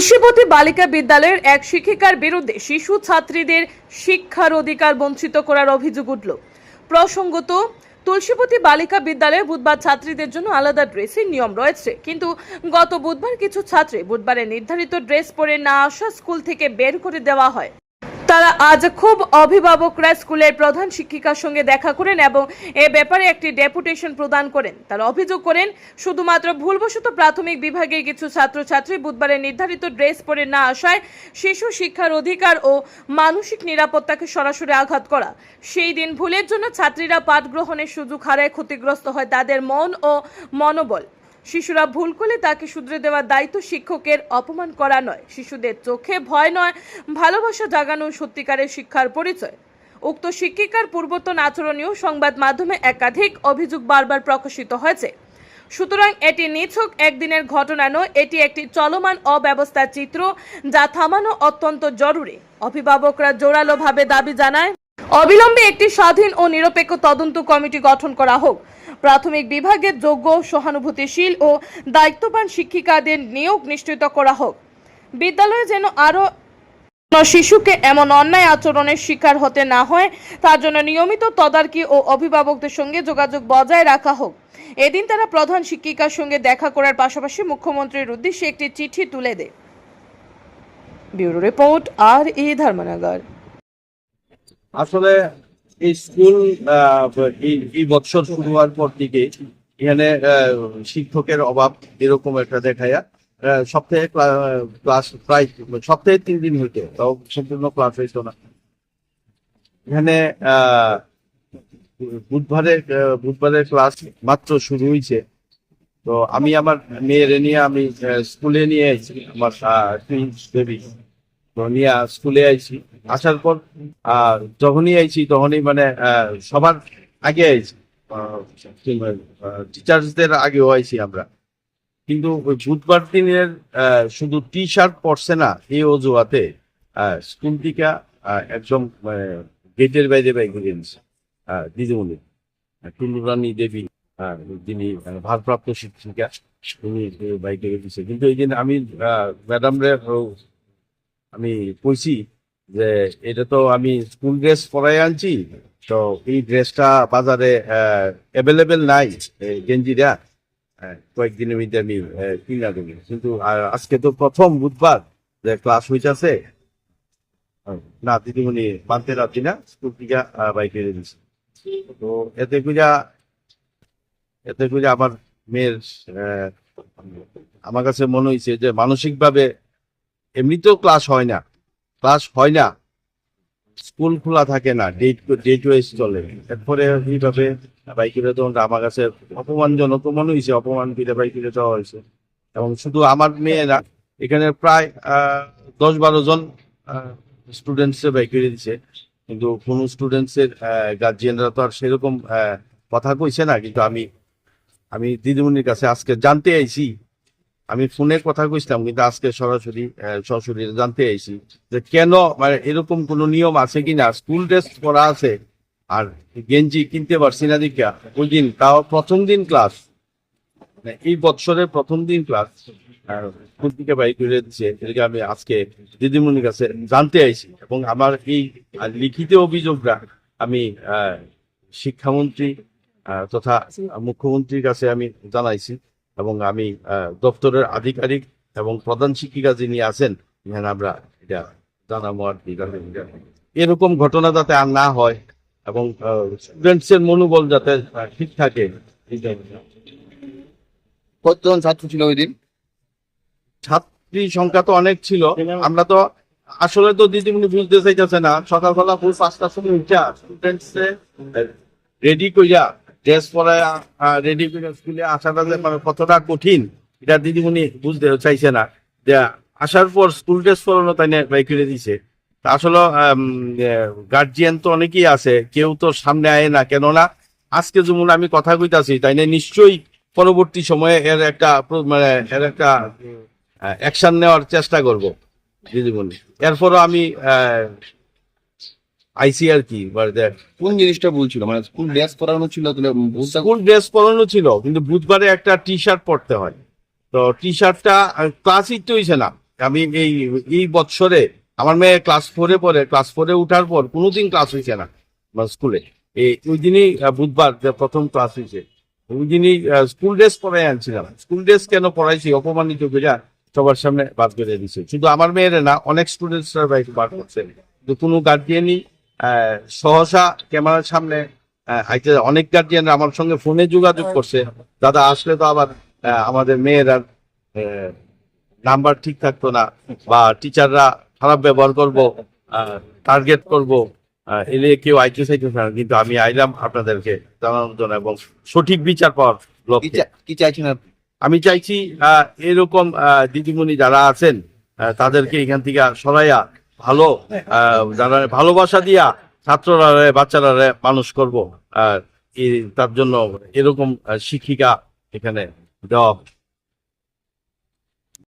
তুলসীবতী বালিকা বিদ্যালয়ের এক শিক্ষিকার বিরুদ্ধে শিশু ছাত্রীদের শিক্ষার অধিকার বঞ্চিত করার অভিযোগ উঠল। প্রসঙ্গত, তুলসীপতি বালিকা বিদ্যালয়ে বুধবার ছাত্রীদের জন্য আলাদা ড্রেসের নিয়ম রয়েছে। কিন্তু গত বুধবার কিছু ছাত্রী বুধবারে নির্ধারিত ড্রেস পরে না আসা স্কুল থেকে বের করে দেওয়া হয়। তারা আজ খুব অভিভাবকরা স্কুলের প্রধান শিক্ষিকার সঙ্গে দেখা করেন এবং এ ব্যাপারে একটি ডেপুটেশন প্রদান করেন। তারা অভিযোগ করেন, শুধুমাত্র ভুলবশত প্রাথমিক বিভাগের কিছু ছাত্রছাত্রী বুধবারে নির্ধারিত ড্রেস পরে না আসায় শিশু শিক্ষার অধিকার ও মানসিক নিরাপত্তাকে সরাসরি আঘাত করা। সেই দিন ভুলের জন্য ছাত্রীরা পাঠ গ্রহণের সুযোগ হারায়, ক্ষতিগ্রস্ত হয় তাদের মন ও মনোবল। শিশুরা ভুল করলে তাকে শুধরে দেওয়ার দায়িত্ব শিক্ষকের, অপমান করা নয়। শিশুদের চোখে ভয় নয়, ভালোবাসা জাগানো সত্যিকারের শিক্ষার পরিচয়। উক্ত শিক্ষিকার পূর্বতন আচরণীয় সংবাদ মাধ্যমে একাধিক অভিযোগ বারবার প্রকাশিত হয়েছে। সুতরাং এটি নিছক একদিনের ঘটনা নয়, এটি একটি চলমান অব্যবস্থার চিত্র যা থামানো অত্যন্ত জরুরি। অভিভাবকরা জোরালোভাবে দাবি জানায় অবিলম্বে একটি স্বাধীন ও নিরপেক্ষ তদন্ত কমিটি গঠন করা হোক। প্রাথমিক বিভাগের যোগ্য, সহানুভূতিশীল ও দায়িত্ববান শিক্ষিকাদের নিয়োগ নিশ্চিত করা হোক। বিদ্যালয়ে যেন আরও শিশুকে এমন অন্যায় আচরণের শিকার হতে না হয়, তার জন্য নিয়মিত তদারকি ও অভিভাবকদের সঙ্গে যোগাযোগ বজায় রাখা হোক। এদিন তারা প্রধান শিক্ষিকার সঙ্গে দেখা করার পাশাপাশি মুখ্যমন্ত্রীর উদ্দেশ্যে একটি চিঠি তুলে দেয়। ব্যুরো রিপোর্ট আর ই ধর্মনগর। আসলে এই স্কুল এই বছর শুরু হওয়ার পর থেকে এখানে শিক্ষকের অভাব এরকম একটা দেখায়া সপ্তাহে ক্লাস প্রায় সপ্তাহে তিন দিন হইতো, তাও সম্পূর্ণ ক্লাস হইতো না। এখানে বুধবারে বুধবারের ক্লাস মাত্র শুরু হয়েছে তো আমি আমার মেয়ের নিয়ে আমি স্কুলে নিয়ে আমার টুইন্স নিয়ে স্কুলে আইছি। আসার পর যখনই আইছি তখনই মানে সবার আগে আইছি। টিচার্সদের আগেও আইছি আমরা। কিন্তু বুধবার দিনের শুধু টি শার্ট পরছে না, এই অজুহাতে স্কুল থেকে একদম গেটের বাইরে বাইরে গেছে। দিদিমণি টুলুরানী দেবী যিনি ভারপ্রাপ্ত শিক্ষিকা তিনি বাইকে দিচ্ছে কিন্তু এই দিন আমি ম্যাডাম রে আমি কইছি যে এটা তো আমি স্কুল ড্রেস পরাই আনছি, তো এই ড্রেসটা বাজারে অ্যাভেলেবেল নাই গেঞ্জিটা কয়েকদিনের মধ্যে আমি কিনা দেবো। কিন্তু আজকে তো প্রথম বুধবার যে ক্লাস হইতেছে না, দিদিমণি মানতে রাখছি না, স্কুল থেকে বাইকে তো এতে কইরা, এতে করে আমার মেয়ের আমার কাছে মনে হয়েছে যে মানসিকভাবে এমনিতেও ক্লাস হয় না। ক্লাস হয় না। স্কুল খোলা থাকে না। ডেট ডেট ওয়াইজ চলে। এরপরে এইভাবে বাইকের তখন আমার কাছে অপমানজনক মনে হয়েছে অপমান করে বাইকের যাওয়া হয়েছে এবং শুধু আমার মেয়ে না এখানে প্রায় দশ বারো জন স্টুডেন্টস বাইক দিচ্ছে কিন্তু কোনো স্টুডেন্টসের গার্জিয়ানরা তো আর সেরকম কথা কইছে না। কিন্তু আমি আমি দিদিমণির কাছে আজকে জানতে আইছি আমি ফোনে কথা কইছিলাম, কিন্তু আজকে সরাসরি সরাসরি জানতে আইছি যে কেন মানে এরকম কোনো নিয়ম আছে কিনা? স্কুল ড্রেস করা আছে আর গেঞ্জি কিনতে পারছি না দেখা ওই দিন, তাও প্রথম দিন ক্লাস। মানে এই বৎসরের প্রথম দিন ক্লাস স্কুল থেকে বাইক করে দিচ্ছে এটাকে আমি আজকে দিদিমণির কাছে জানতে আইছি। এবং আমার এই লিখিত অভিযোগটা আমি শিক্ষামন্ত্রী তথা মুখ্যমন্ত্রীর কাছে আমি জানাইছি। এবং আমি দপ্তরের আধিকারিক এবং প্রধান শিক্ষিকা যিনি আছেন আমরা এটা জানাব আর কি। এরকম ঘটনা যাতে আর না হয় এবং স্টুডেন্টস এর মনোবল যাতে ঠিক থাকে। কতজন ছাত্র ছিল ওই দিন? ছাত্রী সংখ্যা তো অনেক ছিল। আমরা তো আসলে তো দিদিমণি বুঝতে চাইতেছে না। সকালবেলা ফুল পাঁচটার সময় উঠা স্টুডেন্টস রেডি কইরা ড্রেস পরায় রেডি করে স্কুলে আসাটা যে মানে কতটা কঠিন, এটা দিদিমণি বুঝতে চাইছে না। যে আসার পর স্কুল ড্রেস পরানো তাই বাই করে দিছে। আসলে গার্জিয়ান তো অনেকেই আছে, কেউ তো সামনে আয় না, কেননা আজকে যেমন আমি কথা কইতাছি, তাই নিশ্চয়ই পরবর্তী সময়ে এর একটা মানে এর একটা অ্যাকশন নেওয়ার চেষ্টা করব, দিদিমণি। এরপরও আমি আহ, আইসি আর কি? কোন জিনিসটা বলছিল মানে স্কুল ড্রেস পরানো ছিল? তাহলে স্কুল ড্রেস পরানো ছিল? কিন্তু বুধবারে একটা টি শার্ট পরতে হয়। তো টি শার্টটা ক্লাসই তো হয়েছে না। আমি এই এই বছরে আমার মেয়ে ক্লাস ফোরে পড়ে। ক্লাস ফোরে উঠার পর কোনোদিন ক্লাস হয়েছে না স্কুলে এই ওই দিনই বুধবার প্রথম ক্লাস হয়েছে ওই দিনই স্কুল ড্রেস পরাই আনছিলাম। স্কুল ড্রেস কেন পড়াইছি অপমানিত করে সবার সামনে বাদ করে দিছে। শুধু আমার মেয়েরা না অনেক স্টুডেন্টসরা বাইক বার করছে। কিন্তু কোনো গার্জিয়ানই সহসা ক্যামেরার সামনে অনেক গার্জিয়ান আমার সঙ্গে ফোনে যোগাযোগ করছে। দাদা আসলে তো আবার আমাদের মেয়েরা নাম্বার ঠিক থাকতো না বা টিচাররা খারাপ ব্যবহার করব টার্গেট করব এলে কেউ আইতে চাইতে না কিন্তু আমি আইলাম আপনাদেরকে জানানোর জন্য এবং সঠিক বিচার পাওয়ার কি চাইছেন আমি চাইছি এরকম দিদিমণি যারা আছেন তাদেরকে এখান থেকে সরাইয়া ভালো যারা ভালোবাসা দিয়া ছাত্ররা বাচ্চারা মানুষ করব। আর তার জন্য এরকম শিক্ষিকা এখানে দেওয়া